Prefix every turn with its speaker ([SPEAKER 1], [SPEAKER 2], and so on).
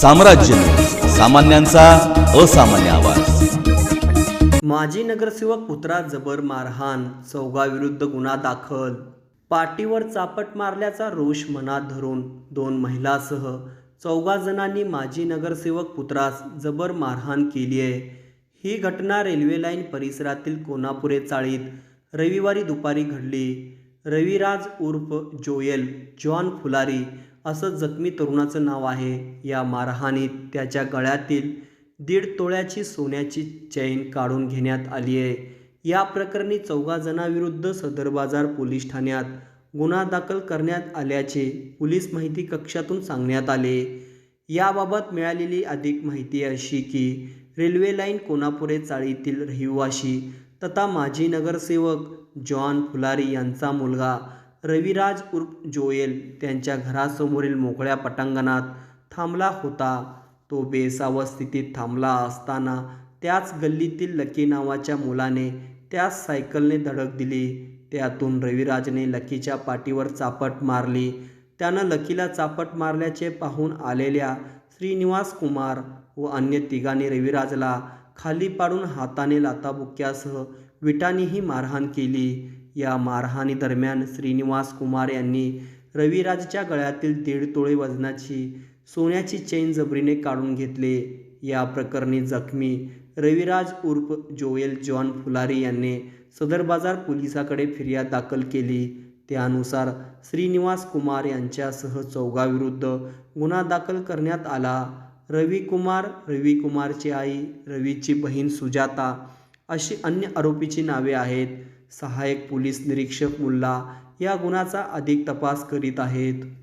[SPEAKER 1] साम्राज्य. सामान्यांचा असामान्य आवाज.
[SPEAKER 2] माजी नगरसेवक पुत्रा जबर मारहाण चौघाविरुद्ध गुन्हा दाखल. पाठीवर चापट मारल्याचा रोष मनात धरून दोन महिलासह चौघा जणांनी माजी नगरसेवक पुत्रास जबर मारहाण केली आहे. ही घटना रेल्वे लाईन परिसरातील कोनापुरे चाळीत रविवारी दुपारी घडली. रविराज उर्फ जोयल जॉन फुलारी असं जखमी तरुणाचं नाव आहे. या मारहाणीत त्याच्या गळ्यातील दीड तोळ्याची सोन्याची चैन काढून घेण्यात आली आहे. या प्रकरणी चौघा जणांविरुद्ध सदर बाजार पोलीस ठाण्यात गुन्हा दाखल करण्यात आल्याचे पोलीस माहिती कक्षातून सांगण्यात आले. याबाबत मिळालेली अधिक माहिती अशी की रेल्वे लाईन कोनापुरे चाळीतील रहिवाशी तथा माजी नगरसेवक जॉन फुलारी यांचा मुलगा रविराज उर्फ जोएल त्यांच्या घरासमोरील मोकळ्या पटांगणात थांबला होता. तो बेसावत स्थितीत थांबला असताना त्याच गल्लीतील लकी नावाच्या मुलाने त्याच सायकलने धडक दिली. त्यातून रविराजने लकीच्या पाठीवर चापट मारली. त्यानं लकीला चापट मारल्याचे पाहून आलेल्या श्रीनिवास कुमार व अन्य तिघांनी रविराजला खाली पाडून हाताने लाताबुक्क्यासह विटांनीही मारहाण केली. या मारहाणी दरम्यान श्रीनिवास कुमार यांनी रविराजच्या गळ्यातील दीड तोळे वजनाची सोन्याची चैन जबरीने काढून घेतले. या प्रकरणी जखमी रविराज उर्फ जोएल जॉन फुलारी यांनी सदर बाजार पोलिसाकडे फिर्याद दाखल केली. त्यानुसार श्रीनिवास कुमार यांच्यासह चौघाविरुद्ध गुन्हा दाखल करण्यात आला. रवी कुमार रवी कुमारची आई रवीची बहीण सुजाता अशी अन्य आरोपीची नावे आहेत. सहाय्यक पोलीस निरीक्षक मुल्ला या गुन्ह्याचा अधिक तपास करीत आहेत.